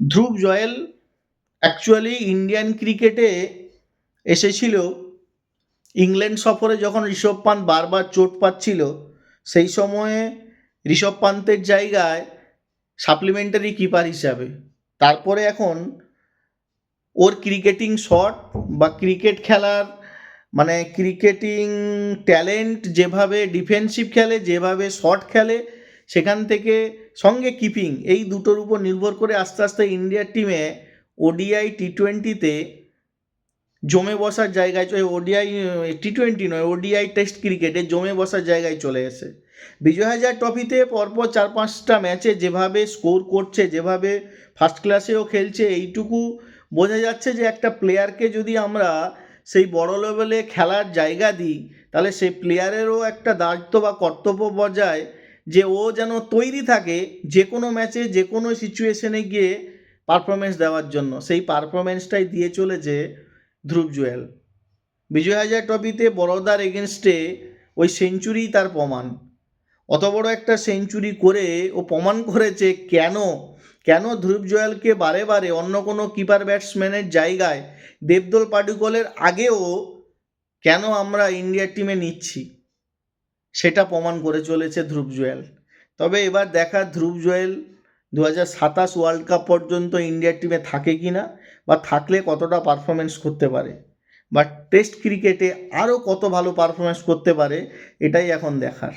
ধ্রুব Joel actually Indian ক্রিকেটে এসেছিল। England সফরে যখন ঋষভ পান্ত বারবার চোট পাচ্ছিল, সেই সময়ে ঋষভ পান্তের জায়গায় সাপ্লিমেন্টারি কিপার হিসাবে। তারপরে এখন ওর ক্রিকেটিং শট বা ক্রিকেট খেলার মানে ক্রিকেটিং ট্যালেন্ট যেভাবে ডিফেন্সিভ খেলে, যেভাবে শট খেলে সেখান থেকে সঙ্গে কিপিং, এই দুটোর উপর নির্ভর করে আস্তে আস্তে ইন্ডিয়ার টিমে ওডিআই টি টোয়েন্টিতে জমে বসার জায়গায় চলে, ওডিআই টি টোয়েন্টি নয়, ওডিআই টেস্ট ক্রিকেটে জমে বসার জায়গায় চলে এসে। বিজয় হাজার ট্রফিতে পরপর চার পাঁচটা ম্যাচে যেভাবে স্কোর করছে, যেভাবে ফার্স্ট ক্লাসেও খেলছে, এইটুকু বোঝা যাচ্ছে যে একটা প্লেয়ারকে যদি আমরা সেই বড় লেভেলে খেলার জায়গা দিই, তাহলে সেই প্লেয়ারেরও একটা দায়িত্ব বা কর্তব্য বজায় যে ও যেন তৈরি থাকে যে কোনো ম্যাচে যে কোনো সিচুয়েশনে গিয়ে পারফরমেন্স দেওয়ার জন্য। সেই পারফরমেন্সটাই দিয়ে চলেছে ধ্রুব জুয়েল। বিজয় হাজার ট্রফিতে বড়দার এগেনস্টে ওই সেঞ্চুরি তার প্রমাণ। অত বড় একটা সেঞ্চুরি করে ও প্রমাণ করেছে কেন? কেন ধ্রুব জয়ালকে বারে বারে অন্য কোনো কিপার ব্যাটসম্যানের জায়গায় দেবদোল পাডুকলের আগেও কেন আমরা ইন্ডিয়ার টিমে নিচ্ছি? সেটা প্রমাণ করে চলেছে ধ্রুব জুয়েল। তবে এবার দেখা ধ্রুব জুয়েল দু হাজার সাতাশ ওয়ার্ল্ড কাপ পর্যন্ত ইন্ডিয়ার টিমে থাকে কি না বা থাকলে কতটা পারফরমেন্স করতে পারে বা টেস্ট ক্রিকেটে আরও কত ভালো পারফরমেন্স করতে পারে, এটাই এখন দেখার।